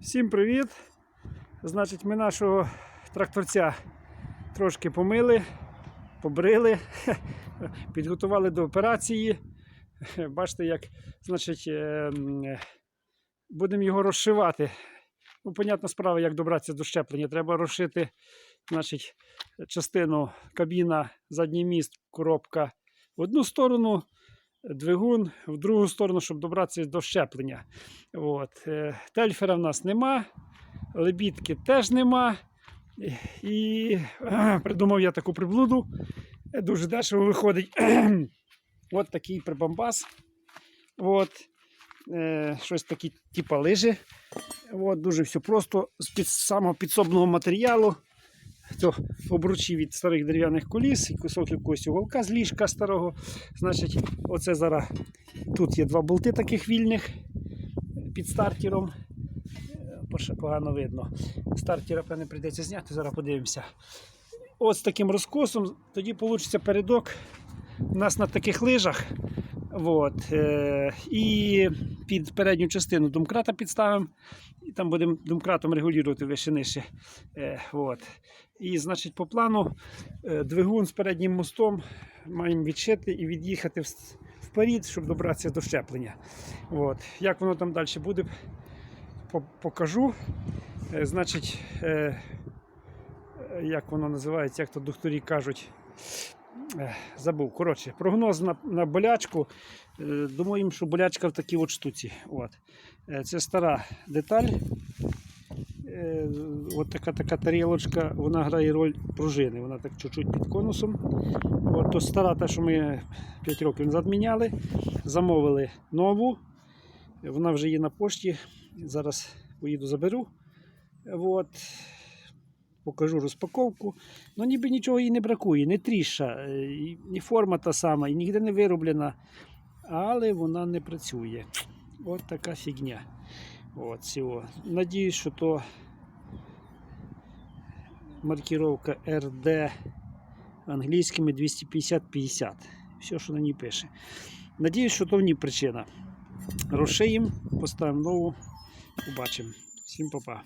Всім привіт! Значить, ми нашого тракторця трошки помили, побрили, підготували до операції. Бачите, як значить, е, е, будемо його розшивати. Ну, понятна справа, як добратися до щеплення. Треба розшити значить, частину кабіна, задній міст, коробка в одну сторону, двигун в другу сторону, щоб добратися до щеплення. От. е, Тельфера в нас нема, лебідки теж нема. І придумав я таку приблуду. Дуже дешево виходить. От такий прибамбас. От. Е, щось такі, типа лижі. От, дуже все просто з під самого підсобного матеріалу. То обручі від старих дерев'яних коліс, і кусок якогось уголка з ліжка старого. Значить, оце зараз тут є два болти таких вільних під стартером. Погано видно. Стартера, певне, прийдеться зняти, зараз подивимося. З таким розкосом, тоді вийде передок у нас на таких лижах. От, е, і під передню частину домкрата підставимо. Там будемо домкратом регулювати вище нижче. Е, от. І, значить, по плану е, двигун з переднім мостом маємо відшити і від'їхати вперед, щоб добратися до щеплення. От. Як воно там далі буде, покажу. Е, Значить, е, е, як воно називається, як то докторі кажуть. Забув. Коротше, прогноз на, на болячку. Е, Думаємо, що болячка в такій от штуці. От. Е, Це стара деталь. Е, От така така тарілочка, вона грає роль пружини. Вона так чуть-чуть під конусом. От, то стара, та, що ми 5 років назад міняли. Замовили нову. Вона вже є на пошті. Зараз поїду заберу. От. Покажу розпаковку. Ну, ніби нічого їй не бракує, не тріша, е, і, форма та сама, і ніде не вироблена. Але вона не працює. От така фігня. От, всього. Надіюсь, що то маркіровка RD англійськими 250-50. Все, що на ній пише. Надіюсь, що то в ній причина. Розшиємо, поставимо нову, побачимо. Всім па-па.